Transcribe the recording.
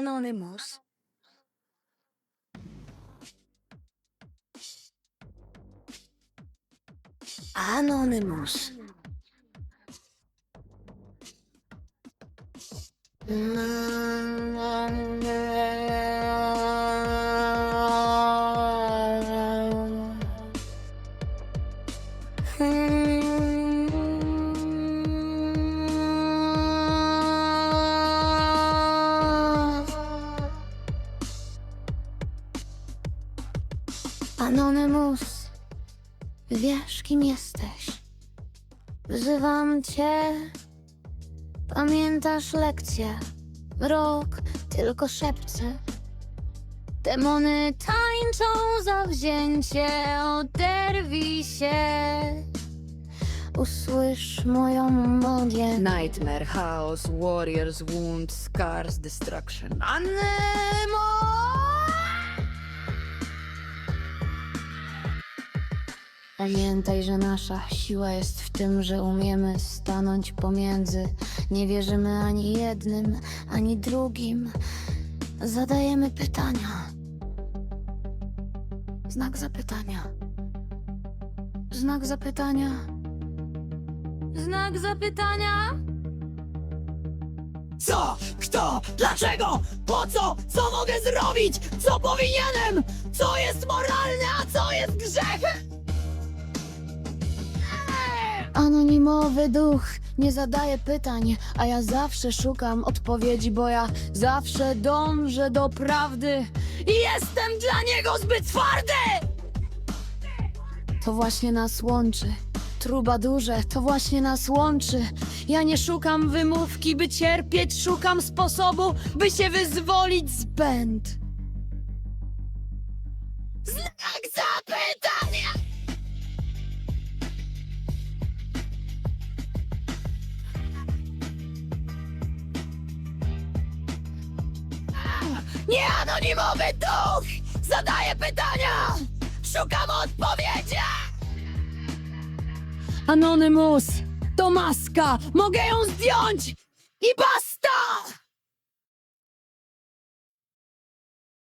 Anonymous. Anonymous. Anonymous, wiesz kim jesteś. Wzywam cię. Pamiętasz lekcję? Rok tylko szepce. Demony tańczą zawzięcie, oderwij się. Usłysz moją modlę. Nightmare, chaos, warriors, wound, scars, destruction. Anemo! Pamiętaj, że nasza siła jest w tym, że umiemy stanąć pomiędzy. Nie wierzymy ani jednym, ani drugim. Zadajemy pytania. Znak zapytania. Znak zapytania. Znak zapytania. Co? Kto? Dlaczego? Po co? Co mogę zrobić? Co powinienem? Co jest moralne, a co jest grzechem? Anonimowy duch nie zadaje pytań, a ja zawsze szukam odpowiedzi, bo ja zawsze dążę do prawdy. I jestem dla niego zbyt twardy! To właśnie nas łączy. Trubadurze, to właśnie nas łączy. Ja nie szukam wymówki, by cierpieć, szukam sposobu, by się wyzwolić z pęd. Znak zapytania! Nieanonimowy duch! Zadaje pytania! Szukam odpowiedzi! Anonymous, to maska, mogę ją zdjąć I basta!